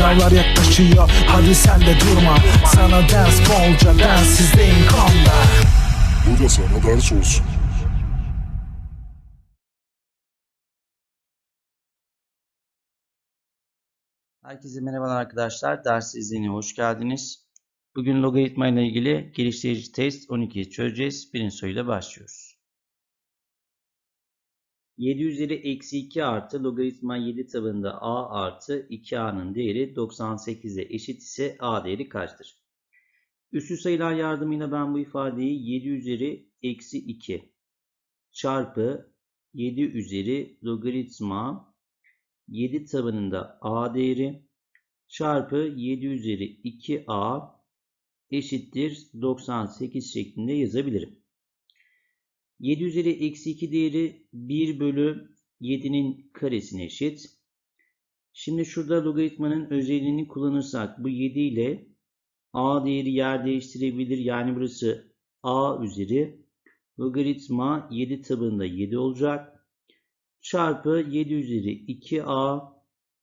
Sınavlar yaklaşıyor hadi sen de durma Sana ders bolca densizliğin konda Bu da sana ders olsun. Herkese merhabalar arkadaşlar. Ders izleyine hoş geldiniz. Bugün logaritma ile ilgili geliştirici test 12'yi çözeceğiz. Birinci soruyla başlıyoruz. 7 üzeri eksi 2 artı logaritma 7 tabanında a artı 2a'nın değeri 98'e eşit ise a değeri kaçtır? Üslü sayılar yardımıyla ben bu ifadeyi 7 üzeri eksi 2 çarpı 7 üzeri logaritma 7 tabanında a değeri çarpı 7 üzeri 2a eşittir 98 şeklinde yazabilirim. 7 üzeri eksi 2 değeri 1 bölü 7'nin karesine eşit. Şimdi şurada logaritmanın özelliğini kullanırsak bu 7 ile a değeri yer değiştirebilir. Yani burası a üzeri logaritma 7 tabanında 7 olacak çarpı 7 üzeri 2a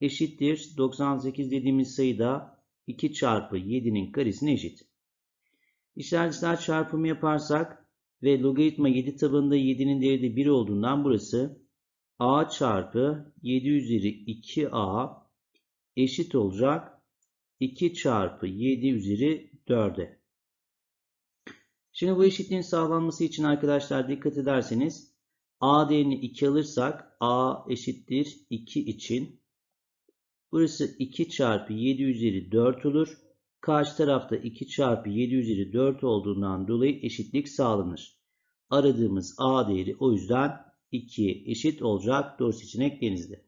eşittir 98 dediğimiz sayıda 2 çarpı 7'nin karesine eşit. İşler çarpımı yaparsak ve logaritma 7 tabanında 7'nin değeri de 1 olduğundan burası a çarpı 7 üzeri 2a eşit olacak 2 çarpı 7 üzeri 4'e. Şimdi bu eşitliğin sağlanması için arkadaşlar dikkat ederseniz a değerini 2 alırsak a eşittir 2 için burası 2 çarpı 7 üzeri 4 olur. Karşı tarafta 2 çarpı 7 üzeri 4 olduğundan dolayı eşitlik sağlanır. Aradığımız a değeri o yüzden 2'ye eşit olacak. Doğru seçenek denizde.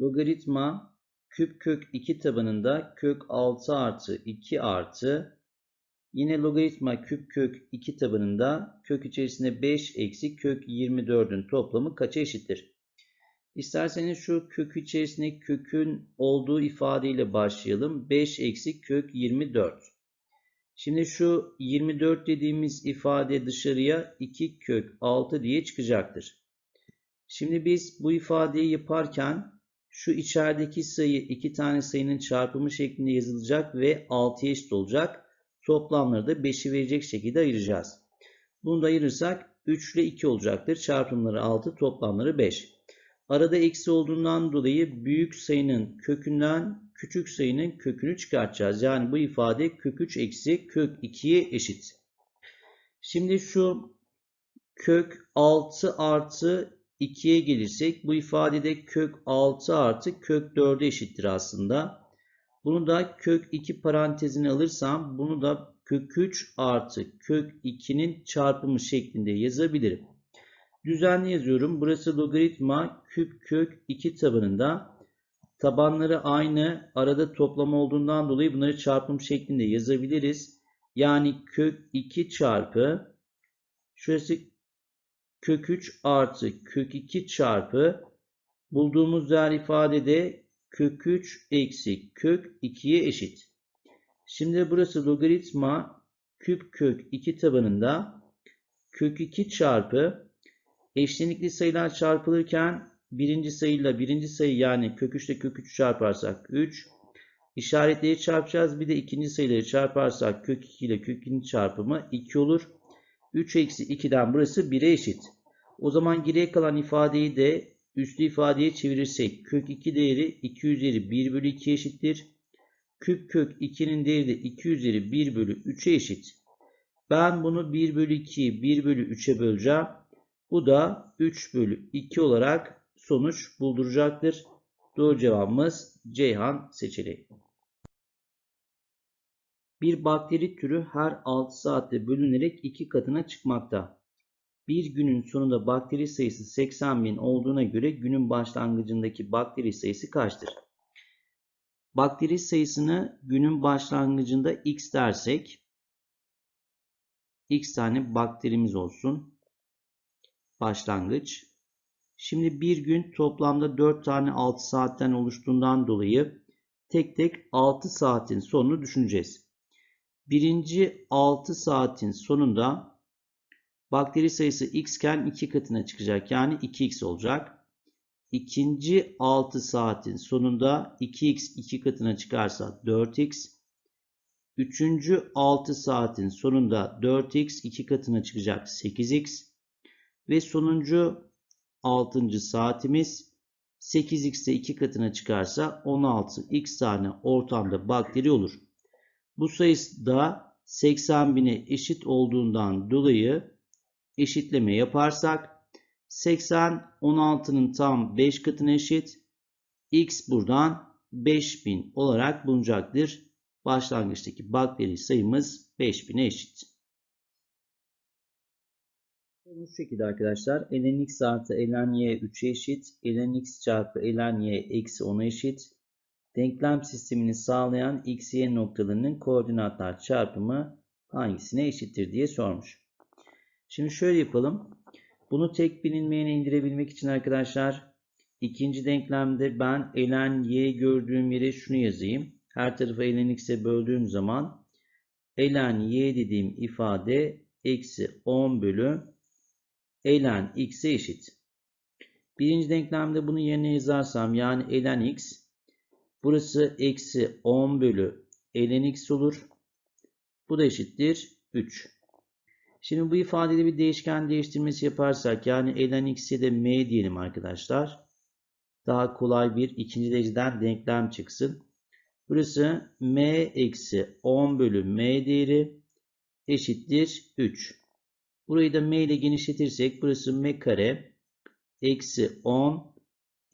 Logaritma küp kök 2 tabanında kök 6 artı 2 artı Yine logaritma küp kök 2 tabanında kök içerisinde 5 eksi kök 24'ün toplamı kaça eşittir? İsterseniz şu kök içerisinde kökün olduğu ifadeyle başlayalım. 5 eksi kök 24. Şimdi şu 24 dediğimiz ifade dışarıya 2 kök 6 diye çıkacaktır. Şimdi biz bu ifadeyi yaparken şu içerideki sayı iki tane sayının çarpımı şeklinde yazılacak ve 6'ya eşit olacak. Toplamları da 5'i verecek şekilde ayıracağız. Bunu da ayırırsak 3 ile 2 olacaktır. Çarpımları 6, toplamları 5. Arada eksi olduğundan dolayı büyük sayının kökünden küçük sayının kökünü çıkartacağız. Yani bu ifade kök 3 eksi kök 2'ye eşit. Şimdi şu kök 6 artı 2'ye gelirsek bu ifadede kök 6 artı kök 4'e eşittir aslında. Bunu da kök 2 parantezine alırsam bunu da kök 3 artı kök 2'nin çarpımı şeklinde yazabilirim. Düzenli yazıyorum. Burası logaritma küp kök 2 tabanında. Tabanları aynı. Arada toplama olduğundan dolayı bunları çarpım şeklinde yazabiliriz. Yani kök 2 çarpı şurası kök 3 artı kök 2 çarpı bulduğumuz değer ifadede kök 3 eksi kök 2'ye eşit. Şimdi burası logaritma küp kök 2 tabanında kök 2 çarpı eşlenikli sayılar çarpılırken birinci sayıyla birinci sayı yani kök 3 ile kök 3 çarparsak 3 işaretleri çarpacağız. Bir de ikinci sayıları çarparsak kök 2 ile kök 2'nin çarpımı 2 olur. 3 eksi 2'den burası 1'e eşit. O zaman geriye kalan ifadeyi de üslü ifadeye çevirirsek kök 2 değeri 2 üzeri 1 bölü 2 eşittir. Küp kök 2'nin değeri de 2 üzeri 1 bölü 3'e eşit. Ben bunu 1 bölü 2'yi 1 bölü 3'e böleceğim. Bu da 3 bölü 2 olarak sonuç bulduracaktır. Doğru cevabımız Ceyhan seçeneği. Bir bakteri türü her 6 saatte bölünerek 2 katına çıkmakta. Bir günün sonunda bakteri sayısı 80 bin olduğuna göre günün başlangıcındaki bakteri sayısı kaçtır? Bakteri sayısını günün başlangıcında x dersek x tane bakterimiz olsun. Başlangıç. Şimdi bir gün toplamda 4 tane 6 saatten oluştuğundan dolayı tek tek 6 saatin sonunu düşüneceğiz. Birinci 6 saatin sonunda bakteri sayısı x iken 2 katına çıkacak. Yani 2x olacak. ikinci 6 saatin sonunda 2x 2 katına çıkarsa 4x. Üçüncü 6 saatin sonunda 4x 2 katına çıkacak 8x. Ve sonuncu 6. saatimiz 8x'e 2 katına çıkarsa 16x tane ortamda bakteri olur. Bu sayısı da 80 bine eşit olduğundan dolayı eşitleme yaparsak 80 16'nın tam 5 katına eşit. X buradan 5000 olarak bulunacaktır. Başlangıçtaki bakteri sayımız 5000'e eşit. Bu şekilde arkadaşlar ln x artı ln y 3'e eşit. ln x çarpı ln y eksi 10'a eşit. Denklem sistemini sağlayan x, y noktalarının koordinatlar çarpımı hangisine eşittir diye sormuş. Şimdi şöyle yapalım. Bunu tek bilinmeyene indirebilmek için arkadaşlar ikinci denklemde ben ln y gördüğüm yere şunu yazayım. Her tarafı ln x'e böldüğüm zaman ln y dediğim ifade eksi 10 bölü ln x'e eşit. Birinci denklemde bunu yerine yazarsam yani ln x burası eksi 10 bölü ln x olur. Bu da eşittir 3. Şimdi bu ifadede bir değişken değiştirmesi yaparsak yani ln x'e de m diyelim arkadaşlar. Daha kolay bir ikinci dereceden denklem çıksın. Burası m eksi 10 bölü m değeri eşittir 3. Burayı da m ile genişletirsek burası m kare eksi 10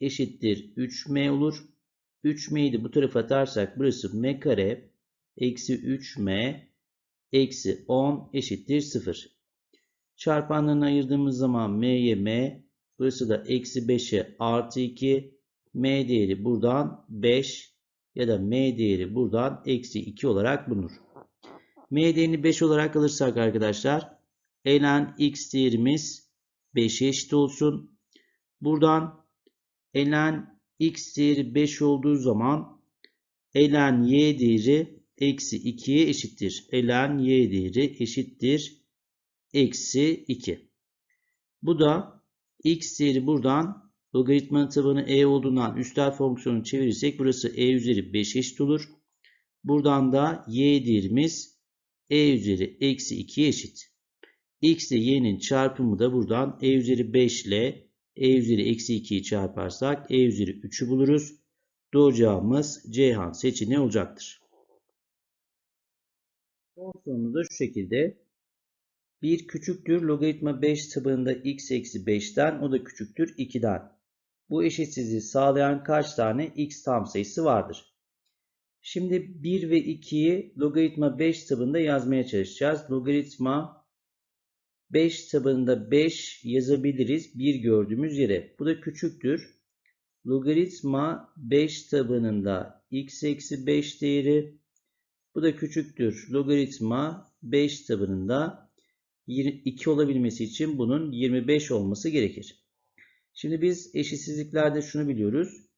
eşittir 3m olur. 3m'yi de bu tarafa atarsak burası m kare eksi 3m eksi 10 eşittir 0. Çarpanlarını ayırdığımız zaman m'ye m, burası da eksi 5'e artı 2, m değeri buradan 5 ya da m değeri buradan eksi 2 olarak bulunur. m değerini 5 olarak alırsak arkadaşlar, ln x değerimiz 5'e eşit olsun. Buradan ln x değeri 5 olduğu zaman ln y değeri eksi 2'ye eşittir. ln y değeri eşittir. Eksi 2. Bu da x değeri buradan logaritmanın tabanı e olduğundan üstel fonksiyonu çevirirsek burası e üzeri 5 eşit olur. Buradan da y değerimiz e üzeri eksi 2'ye eşit. X ile y'nin çarpımı da buradan e üzeri 5 ile e üzeri eksi 2'yi çarparsak e üzeri 3'ü buluruz. Doğru cevabımız Ceyhan seçeneği olacaktır. Son sorumuz da şu şekilde. 1 küçüktür logaritma 5 tabanında x eksi 5'ten o da küçüktür 2'den. Bu eşitsizliği sağlayan kaç tane x tam sayısı vardır? Şimdi 1 ve 2'yi logaritma 5 tabanında yazmaya çalışacağız. Logaritma 5 tabanında 5 yazabiliriz 1 gördüğümüz yere. Bu da küçüktür. Logaritma 5 tabanında x eksi 5 değeri. Bu da küçüktür. Logaritma 5 tabanında 2 olabilmesi için bunun 25 olması gerekir. Şimdi biz eşitsizliklerde şunu biliyoruz.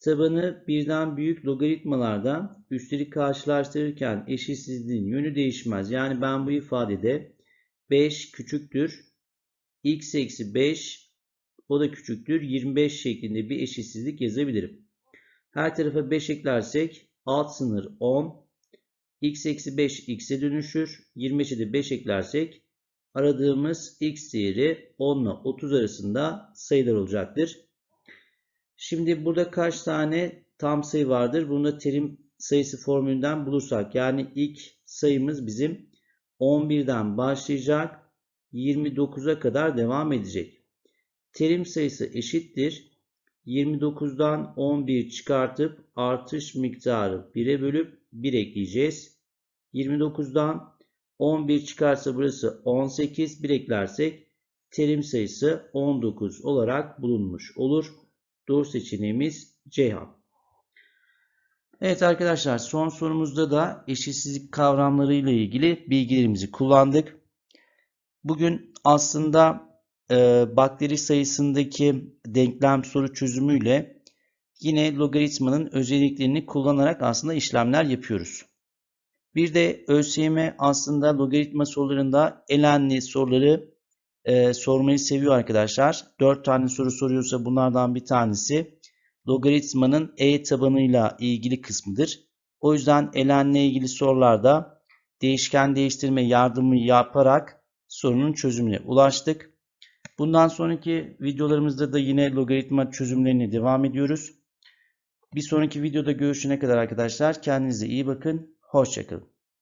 Tabanı birden büyük logaritmalarda üstleri karşılaştırırken eşitsizliğin yönü değişmez. Yani ben bu ifadede 5 küçüktür. x eksi 5 o da küçüktür. 25 şeklinde bir eşitsizlik yazabilirim. Her tarafa 5 eklersek alt sınır 10. x eksi 5 x'e dönüşür. 25'e de 5 eklersek aradığımız x değeri 10 ile 30 arasında sayılar olacaktır. Şimdi burada kaç tane tam sayı vardır? Bunu da terim sayısı formülünden bulursak yani ilk sayımız bizim 11'den başlayacak 29'a kadar devam edecek. Terim sayısı eşittir. 29'dan 11 çıkartıp artış miktarı 1'e bölüp 1 ekleyeceğiz. 29'dan 11 çıkarsa burası 18 1 eklersek terim sayısı 19 olarak bulunmuş olur. Doğru seçeneğimiz Ceyhan. Evet arkadaşlar son sorumuzda da eşitsizlik kavramları ile ilgili bilgilerimizi kullandık. Bugün aslında e, bakteri sayısındaki denklem soru çözümüyle yine logaritmanın özelliklerini kullanarak aslında işlemler yapıyoruz. Bir de ÖSYM aslında logaritma sorularında elenli soruları e, sormayı seviyor arkadaşlar. 4 tane soru soruyorsa bunlardan bir tanesi logaritmanın e tabanıyla ilgili kısmıdır. O yüzden elenle ilgili sorularda değişken değiştirme yardımı yaparak sorunun çözümüne ulaştık. Bundan sonraki videolarımızda da yine logaritma çözümlerine devam ediyoruz. Bir sonraki videoda görüşene kadar arkadaşlar kendinize iyi bakın. Hoşçakalın.